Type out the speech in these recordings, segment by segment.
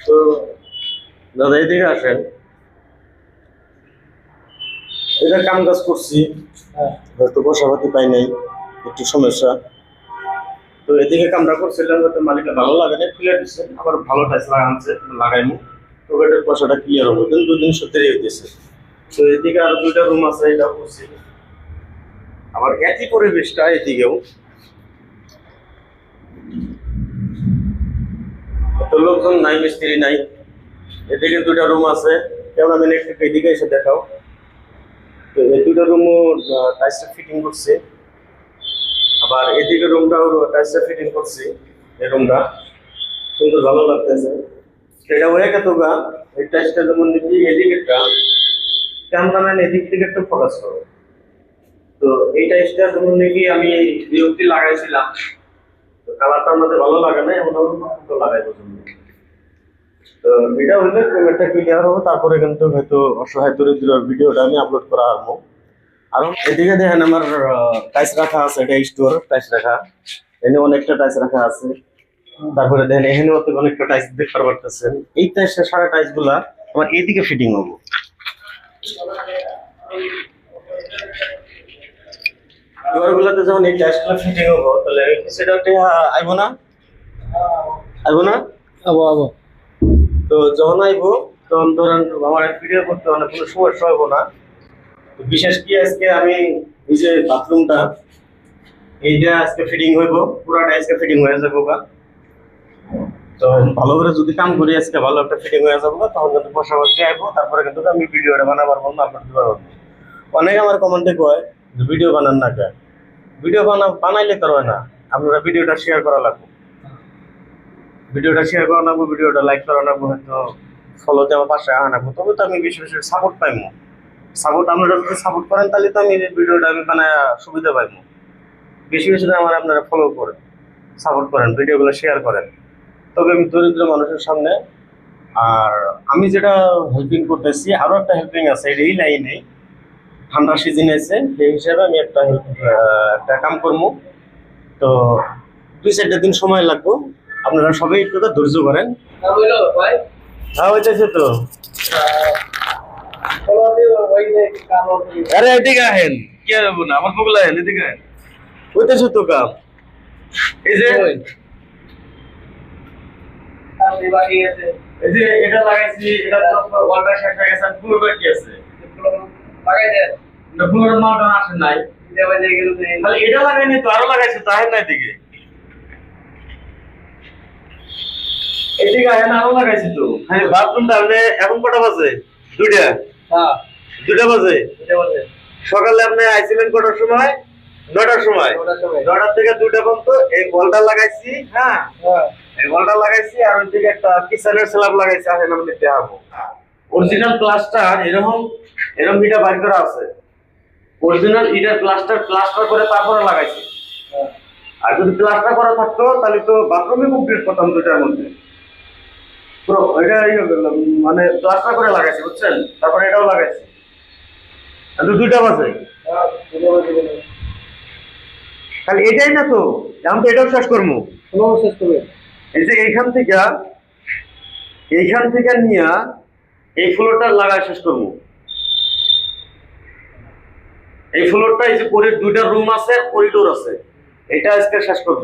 তো দাদা এদিকে আসেন। এটা কাম কাজ করছি। হ্যাঁ। হয়তো বসাবাতি পাই নাই একটু সমস্যা। তো এদিকে কামটা করছিলাম হয়তো মালিকের ভালো লাগে না খুলে দিচ্ছে আবার ভালো টাইস লাগাচ্ছে লাগাইনি। তো এটার পয়সাটা ক্লিয়ার হলো কিন্তু দুদিন সত্যি হইতেছে তো এদিকে আরও দুইটা রুম আছে এটা করছি। আবার একই পরিবেশটা এদিকেও। তো লোকজন নাই, মিস্ত্রি নাই। এদিকে দুটা রুম আছে। আমি একটু এদিকে এসে দেখাও। তো এই দুটো রুমও টাইসটা ফিটিং করছে। আবার এদিকে রুমটাও টাইসটা ফিটিং করছি, এই রুমটা সুন্দর ভালো লাগতেছে। সেটা হয়ে গেত গা। এই টাইসটা যেমন নিবি এদিকেরটা ক্যামেরাম্যান এদিক থেকে একটু ফোকাস করো। তো এই টাইসটা যেমন নাকি আমি বিরক্তি লাগাইছিলাম। কালারটা আমাদের ভালো লাগে না লাগাই পছন্দ তো ক্লিয়ার তারপরে কিন্তু হয়তো অসহায় আমি আপলোড করা এদিকে আমার টাইস রাখা আছে, এটা স্টোর রাখা। অনেকটা রাখা আছে। তারপরে অনেকটা দেখতে পারতেছেন। এই সারা আমার এইদিকে ফিটিং হব। ঘরগুলোতে যখন এই টাইসগুলো ফিটিং হব তাহলে সেটা আইবো না? আইবো না? আবো আবো। তো যখন আইবো তখন ধরেন আমার ভিডিও করতে অনেক কোনো সমস্যা হইব না। তো বিশেষ কি আজকে আমি এই যে বাথরুমটা এইটা আজকে ফিটিং হইব পুরাটা আজকে ফিটিং হয়ে যাব গা। তো ভালো করে যদি কাম করি আজকে ভালো একটা ফিটিং হয়ে যাব তখন কিন্তু বসা বসে আইবো তারপরে কিন্তু আমি ভিডিওটা বানাবার বন্ধ আপলোড দিতে পারব অনেকে আমার কমেন্টে কয় ভিডিও বানান না কে ভিডিও বানা বানাইলে হয় না। আপনারা ভিডিওটা শেয়ার করা লাগবে। ভিডিওটা শেয়ার করা লাগবো, ভিডিওটা লাইক করা লাগবো, হয়তো ফলোতে আমার পাশে আনা লাগবো। তবে তো আমি বেশি বেশি সাপোর্ট পাইমু। সাপোর্ট আপনারা যদি সাপোর্ট করেন, তাহলে তো আমি ভিডিওটা আমি মানে সুবিধা পাইমু। বেশি বেশি আমার আপনারা ফলো করেন সাপোর্ট করেন, ভিডিওগুলো শেয়ার করেন। তবে আমি দরিদ্র মানুষের সামনে, আর আমি যেটা হেল্পিং করতেছি আরও একটা হেল্পিং আছে, এই লাইনে ঠান্ডা সিজন আছে সেই হিসাবে আমি একটা একটা কাম করব। তো দুই চারটা দিন সময় লাগবো। আপনারা সবাই একটু ধৈর্য করেন হ্যাঁ হইতেছে তো। আরে এদিকে আহেন। কি আর না আমার আহেন এদিকে আহেন। হইতেছে তো কাম। এই যে এই এটা লাগাইছি এটা তো ওয়ালটা শেষ হয়ে গেছে ফুল বাকি আছে? ফুলের মালটা আসে নাই। দেওয়া যায় গেল তো খালি এটা লাগাইনি তো আরও লাগাইছে তো আহেন না এদিকে এদিকে আহেন আরও লাগাইছি তো। হ্যাঁ বাথরুমটা আপনি এখন কটা বাজে? দুইটা? হ্যাঁ। দুইটা বাজে? সকালে আপনি আইছিলেন কটার সময়? নটার সময়। ওটার সময়। নটার থেকে দুইটা পর্যন্ত এই বলটা লাগাইছি হ্যাঁ? হ্যাঁ। এই বলটা লাগাইছি আর ওই দিকে একটা কিচেনের স্ল্যাব লাগাইছি আসেন আমি দেখাবো অরিজিনাল প্লাস্টার এরকম এরকম ইটা বাইর করা আছে। অরিজিনাল ইটার প্লাস্টার প্লাস্টার করে তারপরে লাগাইছি। হ্যাঁ। আর যদি প্লাস্টার করা থাকতো তাহলে তো বাথরুমে কমপ্লিট করতাম দুটার মধ্যে। পুরো এটা ইয়ে মানে প্লাস্টার করে লাগাইছি বুঝছেন? তারপরে এটাও লাগাইছি। দুইটা বাজে। হ্যাঁ খালি এটাই না তো? আমি তো এটাও শেষ করব। কোনো শেষ করবে। এই যে এইখান থেকে এইখান থেকে নিয়ে এই ফ্লোরটা লাগাই শেষ করব। এই ফ্লোরটা এই যে পরে দুইটা রুম আছে করিডোর আছে। এটা আজকে শেষ করব।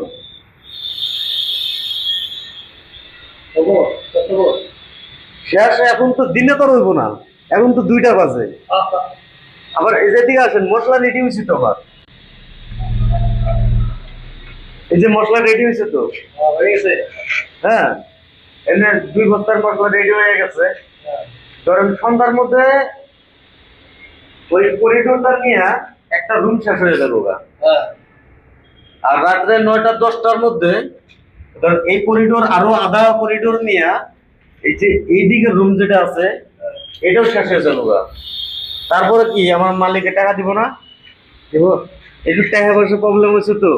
শেষ এখন তো দিনে তো রইবো না। এখন তো দুইটা বাজে। আচ্ছা। আবার এই যে দিকে আসেন মশলা রেডি হয়েছে তো আবার। এই যে মশলা রেডি হয়েছে তো। হ্যাঁ হয়ে হ্যাঁ। এনে দুই বস্তার মশলা রেডি হয়ে গেছে। হ্যাঁ। ধরেন সন্ধ্যার মধ্যে ওই করিডোরটা নিয়ে একটা রুম শেষ হয়ে যাব গা হ্যাঁ। আর রাত্রে নয়টা দশটার মধ্যে এই করিডোর আরও আধা করিডোর নিয়ে এই যে এইদিকে রুম যেটা আছে এটাও শেষ হয়ে যাব গা তারপরে কি আমার মালিকে টাকা দিব না? দিব? একটু টাকা পয়সা প্রবলেম হয়েছে তো।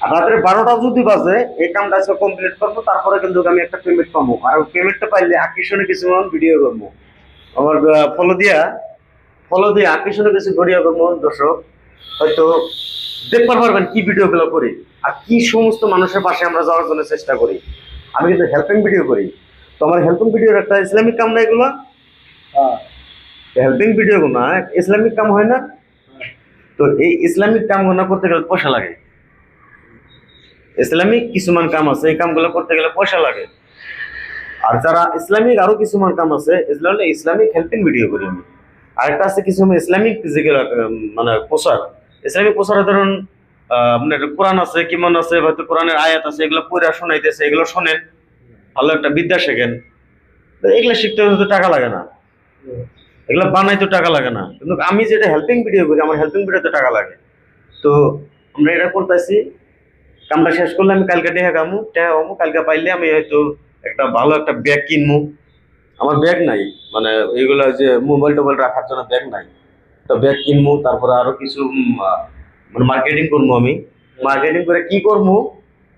আর রাত্রে বারোটা যদি বাজে এই কামটা আজকে কমপ্লিট করব তারপরে কিন্তু আমি একটা পেমেন্ট পাবো। আর পেমেন্টটা পাইলে আকর্ষণে কিছু ভিডিও করব। আমার ফলো দিয়া ফলো দিয়ে আকর্ষণে কিছু ভিডিও করব দর্শক হয়তো দেখতে পারবেন কি ভিডিওগুলো করি আর কি সমস্ত মানুষের পাশে আমরা যাওয়ার জন্য চেষ্টা করি। আমি কিন্তু হেল্পিং ভিডিও করি। তো আমার হেল্পিং ভিডিওর একটা ইসলামিক কাম না এগুলো? হ্যাঁ। হেল্পিং ভিডিও গুলো ইসলামিক কাম হয় না? তো এই ইসলামিক কামগুলো করতে গেলে পয়সা লাগে। ইসলামিক কিছুমান কাম আছে এই কামগুলো করতে গেলে পয়সা লাগে। আর যারা ইসলামিক আরও কিছুমান কাম আছে ইসলাম ইসলামিক হেল্পিং ভিডিও করি আমি। আরেকটা আছে কিছু ইসলামিক যেগুলো মানে প্রচার ইসলামিক প্রচারে ধরুন আপনার কোরআন আছে, কিমন আছে, হয়তো কোরআনের আয়াত আছে, এগুলো পড়ে শোনাইতেছে, এগুলো শোনেন। ভালো একটা বিদ্যা শেখেন। তো এগুলো শিখতে হয়তো টাকা লাগে না। এগুলো বানাইতে টাকা লাগে না। কিন্তু আমি যেটা হেল্পিং ভিডিও করি, আমার হেল্পিং ভিডিওতে টাকা লাগে। তো আমরা এটা করতেছি। কামটা শেষ করলে আমি কালকে টেহা কামু টেহা কামু কালকে পাইলে আমি হয়তো একটা ভালো একটা ব্যাগ কিনবো। আমার ব্যাগ নাই। মানে এইগুলো যে মোবাইল টোবাইল রাখার জন্য ব্যাগ নাই। তো ব্যাগ কিনবো, তারপরে আরও কিছু মানে মার্কেটিং করব আমি। মার্কেটিং করে কি করব?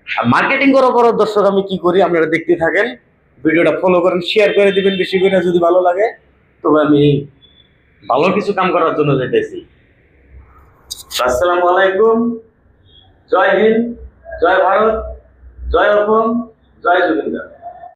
আর মার্কেটিং করার পর দর্শক, আমি কি করি? আপনারা দেখতে থাকেন। ভিডিওটা ফলো করেন শেয়ার করে দিবেন বেশি করে যদি ভালো লাগে। তবে আমি ভালো কিছু কাম করার জন্য যেতেছি আসসালামু আলাইকুম। জয় হিন্দ, জয় ভারত, জয় অসম, জয় জুবিন্দা